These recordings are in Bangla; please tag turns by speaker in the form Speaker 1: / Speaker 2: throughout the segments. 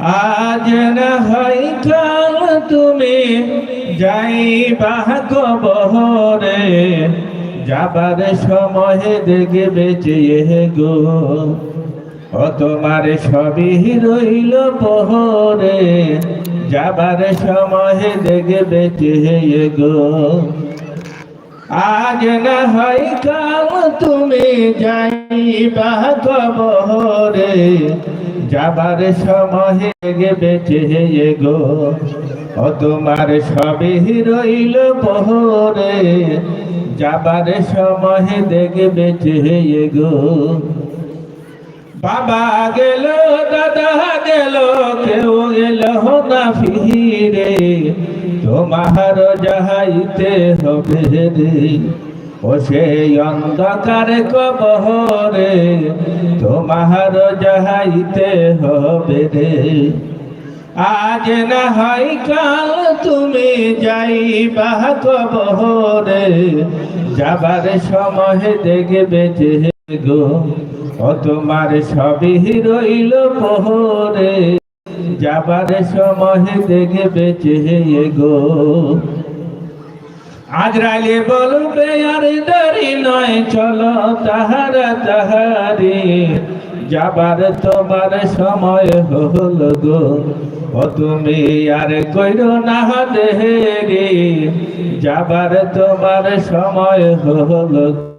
Speaker 1: আজ না কাল তুমি যাইবা কবহরে, যাবার সময় দেখে বেঁচে গো। ও তোমার সবই রইল বহরে যাবার সময় দেখে বেঁচে গো। আজ না হয় কাল তুমি যাইবা কবরে, যাবার সময় বেঁচে গো। ও তোমার সবই রইল বহরে যাবার সময় দেখে বেঁচে গো। বাবা গেল, দাদা গেল, কেউ গেল না ফিরে। তোমার যাহাইতে হবে রে, ও সেই অন্ধকার কবহরে তোমার যাহাইতে হবে রে। আজ না হয় কাল তুমি যাই যাইবা কবহরে, যাবার সময় দেখবে যে গো তোমার সবই রইল পোহরে, যাবার সময় দেখবে যে গো। আজরাইলে বলবে, আর দেরি নয়, চলো তাহারা তাহারি। যাবার তোমার সময় হল গো। ও তুমি আর কইর না দেরি, যাবার তোমার সময় হল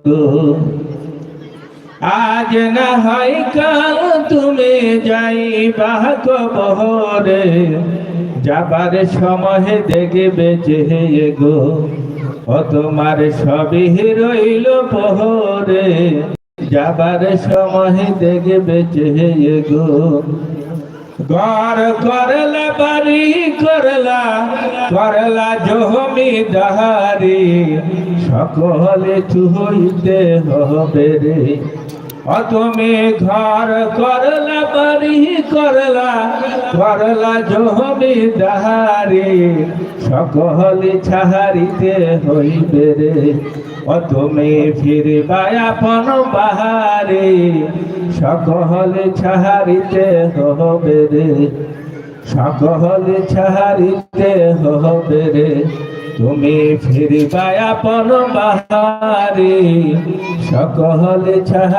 Speaker 1: গো। আজ না হয় কাল তুমি যাইবা কবহরে যাবার সময় দেখবে যে গো, ও তোমার সবই রইল পহরে যাবার সময় দেখবে যে গো, ঘর করলা, বাড়ি করলা করলা জমিদারি, সকলে চুহইতে হবে রে। তুমি ঘর করলা, বাড়ি করলা করলা জমিদারি সকলে ছাহারিতে হইবে রে। ও তুমি ফিরবা আপন বাহারে, সকলে ছাহারিতে হবে রে। সকলে ছাহারিতে হবে রে। তুমি ফিরবা আপন বাহারে, সকলে ছাহা